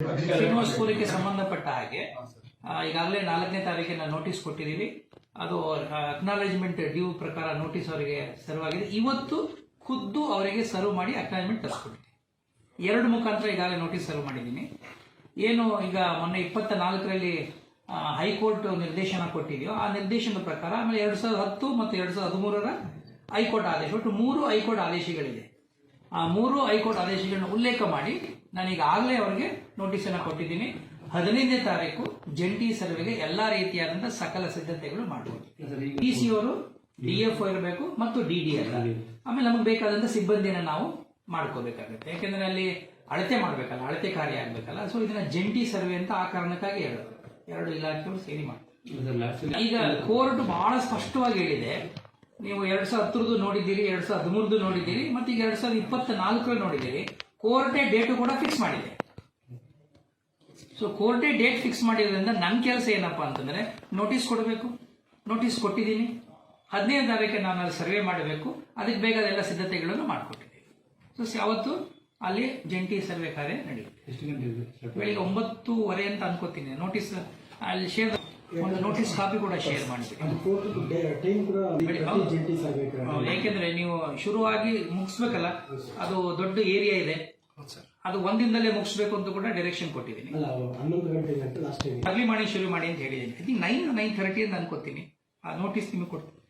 ಶ್ರೀನಿವಾಸಪುರಕ್ಕೆ ಸಂಬಂಧಪಟ್ಟ ಹಾಗೆ ಈಗಾಗಲೇ ನಾಲ್ಕನೇ ತಾರೀಕಿನ ನೋಟಿಸ್ ಕೊಟ್ಟಿದ್ದೀವಿ. ಅದು ಅಕ್ನಾಲೇಜ್ಮೆಂಟ್ ಡ್ಯೂ ಪ್ರಕಾರ ನೋಟಿಸ್ ಅವರಿಗೆ ಸರ್ವ್ ಆಗಿದೆ. ಇವತ್ತು ಖುದ್ದು ಅವರಿಗೆ ಸರ್ವ್ ಮಾಡಿ ಅಕ್ನಾಲೇಜ್ಮೆಂಟ್ ತರಿಸ್ಕೊಟ್ಟಿದ್ದೀನಿ ಎರಡು ಮುಖಾಂತರ ಈಗಾಗಲೇ ನೋಟಿಸ್ ಸರ್ವ್ ಮಾಡಿದ್ದೀನಿ. ಏನು ಈಗ ಮೊನ್ನೆ ಇಪ್ಪತ್ತ ನಾಲ್ಕರಲ್ಲಿ ಹೈಕೋರ್ಟ್ ನಿರ್ದೇಶನ ಕೊಟ್ಟಿದೆಯೋ, ಆ ನಿರ್ದೇಶನದ ಪ್ರಕಾರ ಆಮೇಲೆ ಎರಡ್ ಸಾವಿರದ ಹತ್ತು ಮತ್ತು ಎರಡ್ ಸಾವಿರದ ಹದಿಮೂರರ ಹೈಕೋರ್ಟ್ ಆದೇಶ. ಒಟ್ಟು ಮೂರು ಹೈಕೋರ್ಟ್ ಆದೇಶಗಳಿದೆ. ಆ ಮೂರು ಹೈಕೋರ್ಟ್ ಆದೇಶಗಳನ್ನು ಉಲ್ಲೇಖ ಮಾಡಿ ನಾನು ಈಗಾಗಲೇ ಅವರಿಗೆ ನೋಟಿಸ್ ಅನ್ನು ಕೊಟ್ಟಿದ್ದೀನಿ. ಹದಿನೈದನೇ ತಾರೀಕು ಜಂಟಿ ಸರ್ವೆಗೆ ಎಲ್ಲಾ ರೀತಿಯಾದಂತಹ ಸಕಲ ಸಿದ್ಧತೆಗಳು ಮಾಡಬಹುದು ಡಿ ಸಿ ಅವರು ಡಿ ಎಫ್ ಇರಬೇಕು ಮತ್ತು ಡಿ ಡಿ ಎಲ್ಲ ಆಮೇಲೆ ನಮಗೆ ಬೇಕಾದಂತ ಸಿಬ್ಬಂದಿನ ನಾವು ಮಾಡ್ಕೋಬೇಕಾಗುತ್ತೆ. ಯಾಕೆಂದ್ರೆ ಅಲ್ಲಿ ಅಳತೆ ಮಾಡಬೇಕಲ್ಲ ಅಳತೆ ಕಾರ್ಯ ಆಗ್ಬೇಕಲ್ಲ. ಸೊ ಇದನ್ನ ಜಂಟಿ ಸರ್ವೆ ಅಂತ ಆ ಕಾರಣಕ್ಕಾಗಿ ಹೇಳೋದು ಎರಡು ಇಲಾಖೆಗಳು ಸೇರಿ ಮಾಡ್ತಾರೆ. ಈಗ ಕೋರ್ಟ್ ಬಹಳ ಸ್ಪಷ್ಟವಾಗಿ ಹೇಳಿದೆ ನೀವು ಎರಡ್ ಸಾವಿರದ ಹತ್ತರದ್ದು ನೋಡಿದ್ದೀರಿ ಎರಡ್ ಸಾವಿರದ ಹದಿಮೂರದು ನೋಡಿದ್ದೀರಿ ಮತ್ತೆ ಈಗ ಎರಡ್ ಸಾವಿರದ ಇಪ್ಪತ್ತ ನಾಲ್ಕರ ನೋಡಿದ್ದೀರಿ ಕೋರ್ಟೆ ಡೇಟು ಕೂಡ ಫಿಕ್ಸ್ ಮಾಡಿದೆ. ಸೊ ಕೋರ್ಟೆ ಡೇಟ್ ಫಿಕ್ಸ್ ಮಾಡಿರೋದ್ರಿಂದ ನನ್ನ ಕೆಲಸ ಏನಪ್ಪಾ ಅಂತಂದ್ರೆ ನೋಟಿಸ್ ಕೊಡಬೇಕು. ನೋಟಿಸ್ ಕೊಟ್ಟಿದ್ದೀನಿ. ಹದಿನೈದು ತಾರೀಕೆ ನಾನು ಅಲ್ಲಿ ಸರ್ವೆ ಮಾಡಬೇಕು. ಅದಕ್ಕೆ ಬೇಗ ಎಲ್ಲ ಸಿದ್ಧತೆಗಳನ್ನು ಮಾಡಿಕೊಟ್ಟಿದ್ದೀನಿ. ಸೊ ಯಾವತ್ತು? ಅಲ್ಲಿ ಜಂಟಿ ಸರ್ವೆ ಕಾರ್ಯ ನಡೆಯುತ್ತೆ ಬೆಳಿಗ್ಗೆ ಒಂಬತ್ತೂವರೆ ಅಂತ ಅನ್ಕೋತೀನಿ. ನೋಟಿಸ್ ಅಲ್ಲಿ ಶೇರ್ ಒಂದು ನೋಟಿಸ್ ಕಾಪಿ ಕೂಡ ಶೇರ್ ಮಾಡಿ ಅದು ಕೋರ್ಟ್ ಟೈಮ್ ಕೂಡ ಬಿಡಿ, ಹೌದು. ಜಂಟಿ ಸರ್ವೆ ಹೌದು, ಯಾಕೆಂದ್ರೆ ನೀವು ಶುರುವಾಗಿ ಮುಗಿಸ್ಬೇಕಲ್ಲ ಅದು ದೊಡ್ಡ ಏರಿಯಾ ಇದೆ. ಅದು ಒಂದಿಂದಲೇ ಮುಗಿಸ್ಬೇಕು ಅಂತ ಕೂಡ ಡೈರೆಕ್ಷನ್ ಕೊಟ್ಟಿದ್ದೀನಿ. ಅರ್ಲಿ ಮಾಡಿ ಶುರು ಮಾಡಿ ಅಂತ ಹೇಳಿದ್ದೀನಿ. ಐ ನೈನ್ ನೈನ್ ಥರ್ಟಿ ಅಂತ ಅನ್ಕೋತೀನಿ. ಆ ನೋಟಿಸ್ ನಿಮಗೆ ಕೊಡ್ತೀನಿ.